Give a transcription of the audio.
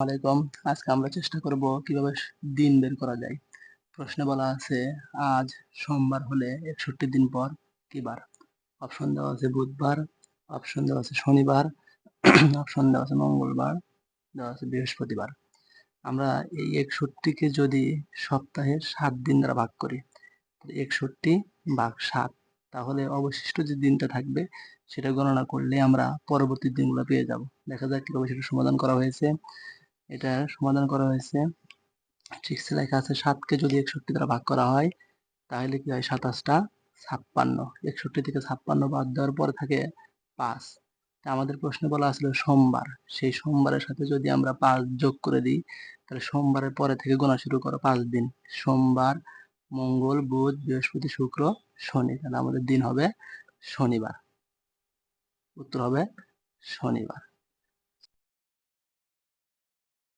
আলাইকুম। আজকে আমরা চেষ্টা করব কীভাবে দিন বের করা যায়। প্রশ্নে বলা আছে, আজ সোমবার হলে একষট্টি দিন পর কি বার? অপশন দেওয়া আছে বুধবার, অপশন দেওয়া আছে শনিবার, অপশন দেওয়া আছে মঙ্গলবার, দেওয়া আছে বৃহস্পতিবার। আমরা এই একষট্টিকে যদি সপ্তাহের সাত দিন দ্বারা ভাগ করি একষট্টি ভাগ সাত, তাহলে অবশিষ্ট যে দিনটা থাকবে, সেটা গণনা করলে আমরা পরবর্তী দিনগুলো পেয়ে যাব। দেখা যাক কীভাবে সেটা সমাধান করা হয়েছে। এটা সমাধান করা হয়েছে। সিক্সে লেখা আছে, সাতকে যদি একষট্টি দ্বারা ভাগ করা হয়, তাহলে কি হয় সাতাশটা? ছাপ্পান্ন। একষট্টি থেকে ছাপ্পান্ন বাদ দেওয়ার পরে থাকে পাঁচ। আমাদের প্রশ্নে বলা আছিল সোমবার। সেই সোমবারের সাথে যদি আমরা পাঁচ যোগ করে দিই, তাহলে সোমবারের পরে থেকে গোনা শুরু করো পাঁচ দিন। সোমবার, মঙ্গল, বুধ, বৃহস্পতি, শুক্র, শনি। তাহলে আমাদের দিন হবে শনিবার। উত্তর হবে শনিবার।